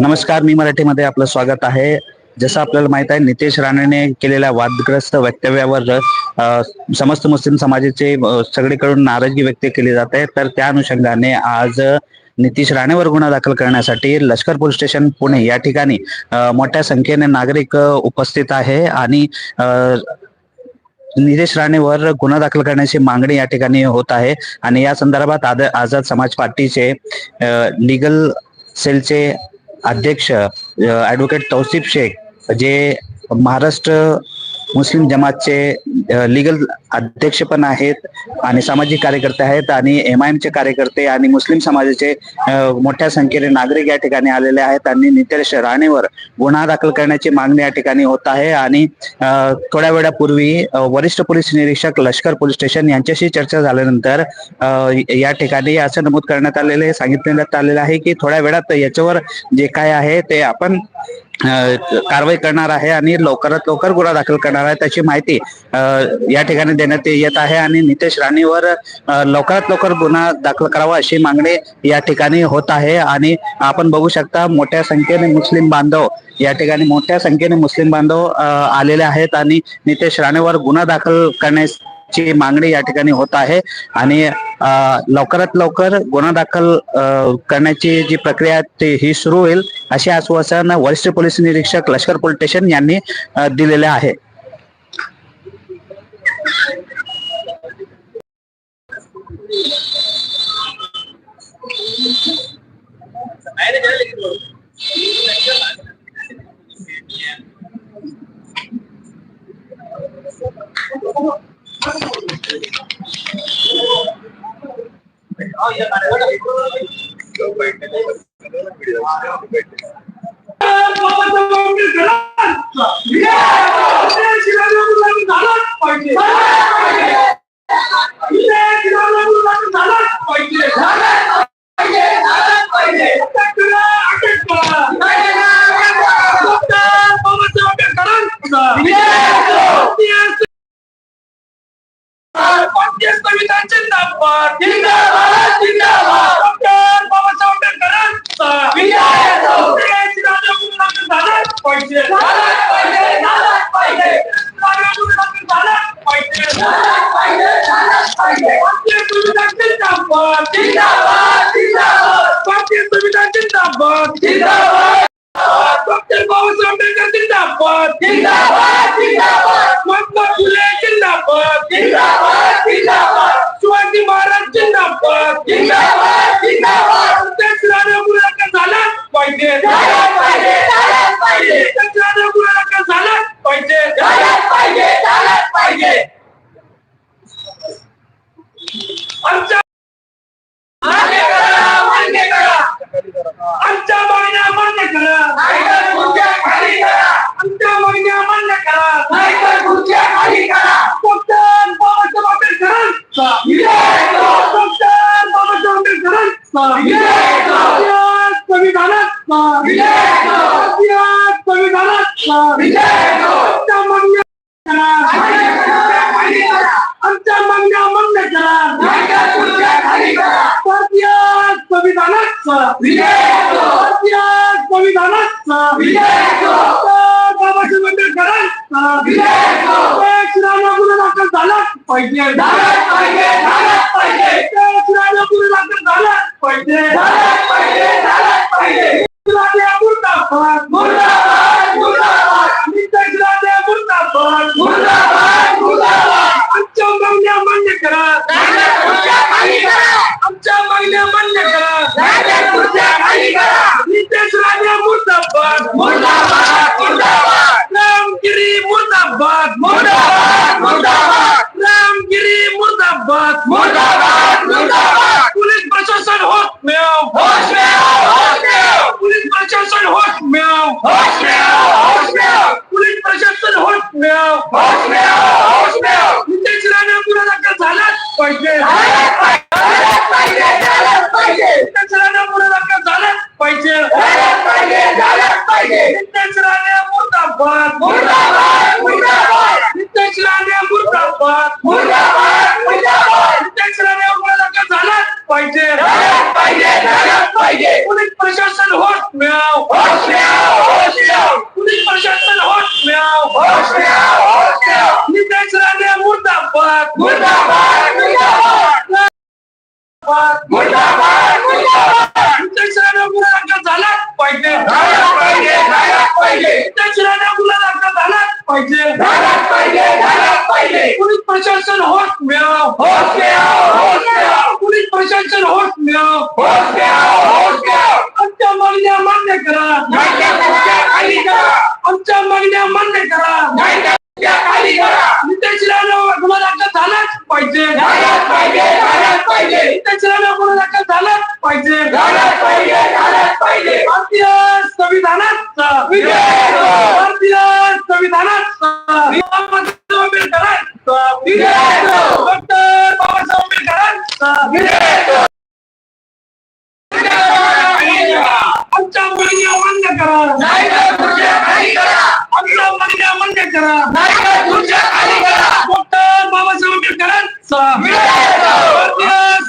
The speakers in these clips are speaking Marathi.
नमस्कार मी मराठीमध्ये आपलं स्वागत आहे. जसं आपल्याला माहीत आहे नितेश राणेने केलेल्या वादग्रस्त वक्तव्यावर समस्त मुस्लिम समाजाचे सगळीकडून नाराजगी व्यक्त केली जात आहे. तर त्या अनुषंगाने आज नितीश राणेवर गुन्हा दाखल करण्यासाठी लष्कर पोलीस स्टेशन पुणे या ठिकाणी मोठ्या संख्येने नागरिक उपस्थित आहे आणि नितेश राणेवर गुन्हा दाखल करण्याची मागणी या ठिकाणी होत आहे. आणि या संदर्भात आद आझाद समाज पार्टीचे लिगल सेलचे अध्यक्ष ऍडव्होकेट तौसिफ शेख जे महाराष्ट्र मुस्लिम जमातचे लीगल अध्यक्ष पण आहेत आणि सामाजिक कार्यकर्ते आहेत आणि एम आय एमचे कार्यकर्ते आणि मुस्लिम समाजाचे मोठ्या संख्येने नागरिक या ठिकाणी आलेले आहेत आणि नितेश राणेवर गुन्हा दाखल करण्याची मागणी या ठिकाणी होत आहे आणि थोड्या वेळापूर्वी वरिष्ठ पोलीस निरीक्षक लष्कर पोलीस स्टेशन यांच्याशी चर्चा झाल्यानंतर या ठिकाणी असं नमूद करण्यात आलेले सांगितण्यात आलेलं आहे की थोड्या वेळात याच्यावर जे काय आहे ते आपण कारवाई करणार आहे आणि लवकरात लवकर गुन्हा दाखल करणार आहे त्याची माहिती या ठिकाणी देण्यात येत आहे आणि नितेश राणेवर लवकरात लवकर गुन्हा दाखल करावा अशी मागणी या ठिकाणी होत आहे आणि आपण बघू शकता मोठ्या संख्येने मुस्लिम बांधव या ठिकाणी मोठ्या संख्येने मुस्लिम बांधव आलेले आहेत आणि नितेश राणेवर गुन्हा दाखल करण्यास ची मागणी या ठिकाणी होत आहे. आणि लवकरात लवकर गुन्हा दाखल करण्याची जी प्रक्रिया ती ही सुरू होईल असे आश्वासन वरिष्ठ पोलीस निरीक्षक लष्कर पोलीस स्टेशन यांनी दिलेले आहे संविधान जिंदाबाद जिंदाबाद जिंदाबाद डॉक्टर बाबासाहेब आंबेडकरांचा देश राजमुद्रांचं झालंच पाहिजे झालंच पाहिजे झालंच पाहिजे राजमुद्रांचं झालंच पाहिजे झालंच पाहिजे झालंच पाहिजे भारतीय संविधान जिंदाबाद जिंदाबाद जिंदाबाद भारतीय संविधान जिंदाबाद जिंदाबाद डॉक्टर बाबासाहेब आंबेडकर जिंदाबाद जिंदाबाद जिंदाबाद महात्मा फुले जिंदाबाद जिंदाबाद जिंदाबाद शिवाजी महाराज जिंदाबाद. जिंदाबाद जिंदाबाद. झालाच पाहिजे पाहिजे. पाहिजे तेच राजा पाहिजे झालाच पाहिजे पाहिजे आमच्या मान्य करा मान्य करा आमच्या मागण्या मान्य करा नाहीतर खाली करा आमच्या मागण्या मान्य करा नाहीतर खाली करा डॉक्टर बाबासाहेब आंबेडकरांचा डॉक्टर बाबासाहेब आंबेडकरांचा संविधानाचा आमच्या मागण्या करा आमच्या मागण्या मान्य करा भारतीय संविधानाचा बाबासाहेब आंबेडकरांचा दाखल झालाच पाहिजे झालाच पाहिजे झालाच पाहिजे झालाच पाहिजे राजे मुर्दाबाद मुर्दाबाद मुर्दाबाद नितेश राजे मुर्दाबाद मुर्दाबाद मुर्दाबाद आमच्या मागण्या मान्य करा आमच्या मागण्या मान्य करा नितेश राजे मुर्दाबाद मुर्दाबाद मुर्दाबाद रामगिरी मुर्दाबाद मुर्दाबाद मुर्दाबाद रामगिरी मुर्दाबाद मुर्दाबाद मुर्दाबाद पोलीस प्रशासन होश में आओ होश में आओ होश में आओ पुलिस प्रशासन होश में आओ होश में आओ होश में आओ पुलिस प्रशासन होश में आओ होश में आओ होश में आओ नितेश राणे गुन्हा दाखल झालाच पाहिजे झालाच पाहिजे झालाच पाहिजे नितेश राणे गुन्हा दाखल झालाच पाहिजे झालाच पाहिजे झालाच पाहिजे नितेश राणे मुर्दाबाद मुर्दाबाद मुर्दाबाद नितेश राणे मुर्दाबाद मुर्दाबाद मुर्दाबाद नितेश राणे गुन्हा दाखल झालाच पाहिजे. पाहिजे पोलीस प्रशासन होश मिळाव. पोलीस प्रशासन होश मिळाव. नितेश राणे मुर्दाबाद. मुर्दाबाद नितेश राणे दाखल झालाच पाहिजे. नितेश राणे दाखल झालाच पोलीस प्रशासन होश मिळाव. होश मिळाव होश मिळाव. पोलीस प्रशासन होश मिळाव होश मिळाव होश मिळाव आमच्या मागण्या मान्य करा खाली करा आमच्या मागण्या मान्य करा खाली करा नितेश राणे गुन्हा दाखल झालाच पाहिजे झालाच पाहिजे झालाच पाहिजे नितेश राणे गुन्हा दाखल झालाच पाहिजे झालाच पाहिजे झालाच पाहिजे भारतीय संविधानाचा भारतीय संविधानाचा आंबेडकरांचा डॉक्टर बाबासाहेब आंबेडकरांचा आमच्या मागण्या मान्य करा आमच्या मागण्या मान्य करा डॉक्टर बाबासाहेब आंबेडकरांचा भारतीय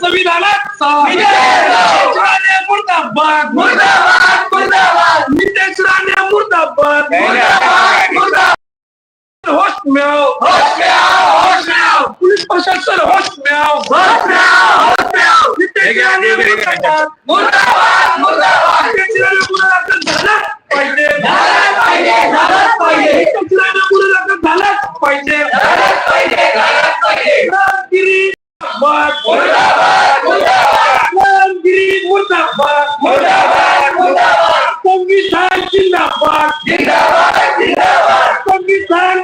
संविधानाचा राणे मुर्दाबाद मुर्दाबाद मुर्दाबाद नितेश राणे मुर्दाबाद मुर्दाबाद होश मिळव होश मिळव होश मिळव पोलीस प्रशासन होश मिळव होश मिळव होश मिळव नितेश राणे मुर्दाबाद मुर्दाबाद मुर्दाबाद नितेश राणे मुर्दाबाद झालाच पाहिजे झालाच पाहिजे झालाच पाहिजे नितेश राणे मुर्दाबाद झालाच पाहिजे झालाच पाहिजे झालाच पाहिजे रामगिरी मुर्दाबाद मुर्दाबाद मुर्दाबाद रामगिरी मुर्दाबाद मुर्दाबाद मुर्दाबाद संविधान जिंदाबाद जिंदाबाद जिंदाबाद संविधान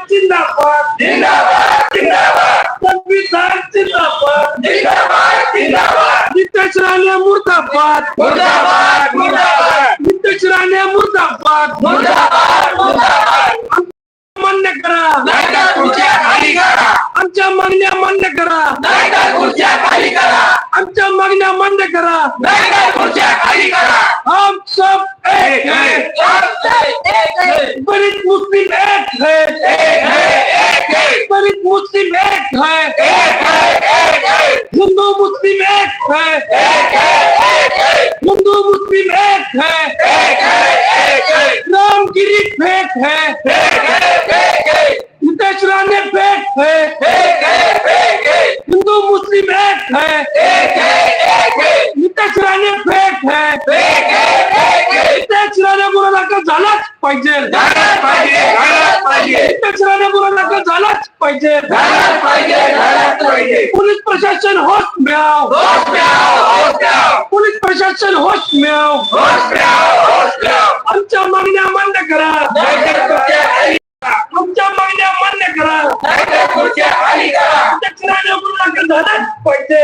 जिंदाबाद जिंदाबाद जिंदाबाद. संविधान जिंदाबाद. जिंदाबाद जिंदाबाद. नितेश राणे मुर्दाबाद. मुर्दाबाद मुर्दाबाद. नितेश राणे मुर्दाबाद. मुर्दाबाद मुर्दाबाद. मान्य करा. आमच्या मागण्या मान्य करा. खाली करा आमच्या मागण्या मान्य करा खाली करा हम सब एक है दलित मुस्लिम एक है दलित मुस्लिम एक है हिंदू मुस्लिम एक है हिंदू मुस्लिम एक है रामगिरी फेक है राणे गुन्हा दाखल झालाच पाहिजे. राणे गुन्हा दाखल झालाच पाहिजे. पोलीस प्रशासन होश मिळाव. पोलीस प्रशासन होश मिळाव. आमच्या मागण्या मान्य करा. आमच्या मागण्या मान्य करा. राणे गुन्हा दाखल झालाच पाहिजे.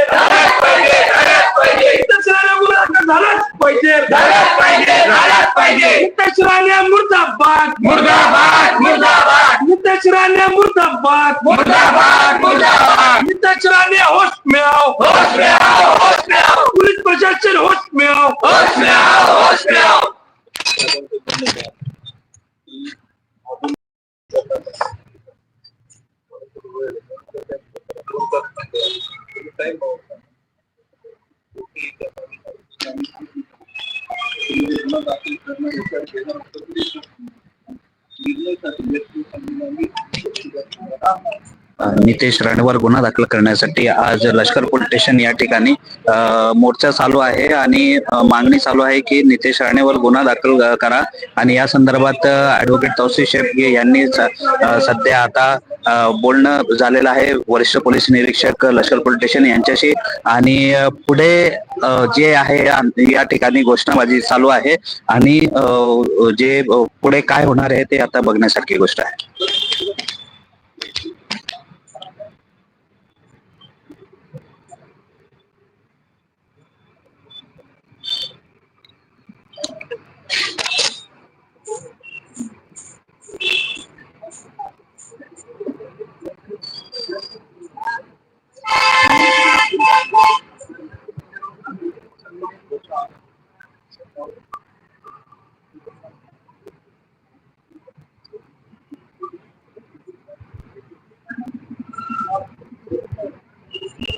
राणे गुन्हा दाखल झालाच पाहिजे नितेश राणे मुर्दाबाद मुर्दाबाद मुर्दाबाद नितेश राणे मुर्दाबाद मुर्दाबाद मुर्दाबाद नितेश राणे होश मिळाव होश मिळाव होश मिळाव पोलीस प्रशासन होश मिळाव होश मिळाव होश मिळाव अ, Si leemos a ti, pues no hay que que no lo está siendo escrita, no hay que hacer que no lo haga. Nitesh राणेवर गुन्हा दाखल करण्यासाठी आज लष्कर पोलीस स्टेशन या ठिकाणी मोर्चा चालू आहे आणि मागणी चालू आहे की नितेश राणेवर गुन्हा दाखल करा. आणि या संदर्भात ऍडव्होकेट तौसी शेपगे यांनी सध्या आता बोलणं झालेलं आहे. वरिष्ठ पोलीस निरीक्षक लष्कर पोलीस स्टेशन यांच्याशी. आणि पुढे जे आहे या- ठिकाणी घोषणाबाजी चालू आहे. आणि जे पुढे काय होणार आहे ते आता बघण्यासारखी गोष्ट आहे.